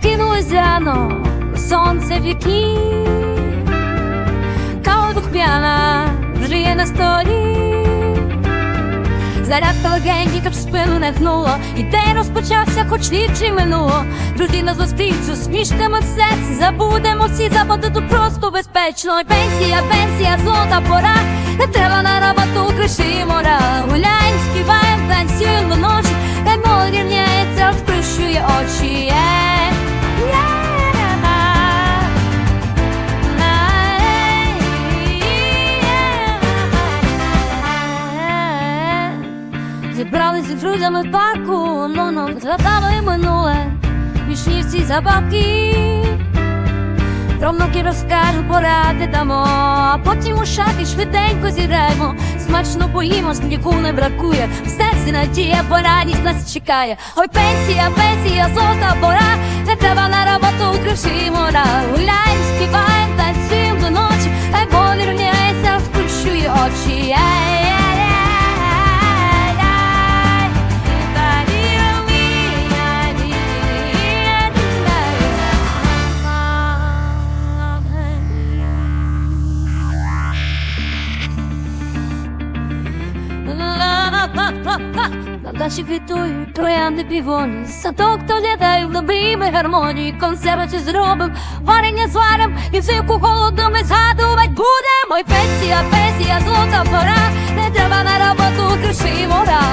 різдвяно, сонце в вікні, кава духмяна вже є на столі. Зарядка легенька в спину не гнуло, і день розпочався, хоч річі минуло. Друзі на зустрічу, смішками серці, забудемо всі тут просто безпечно. І пенсія, пенсія, золота пора, не треба на роботу криші Зібрались з друзями в парку, ну ну згадали минуле, вічні всі забавки. Ромноки розкажу, поради дамо, а потім у шафі швиденько зіграємо. Смачно поїмо, сміху не бракує. В серці надія, порадість нас чекає. Ой, пенсія, пенсія, золота пора, не треба на роботу Дачі квітують, троянди півоні, садок доглядаю в добрій ми гармонії, Консервачі зробим, варення зварим, і взимку холодно ми згадувать будемо. Ой, пенсія, пенсія, золота пора, не треба на роботу криші мора.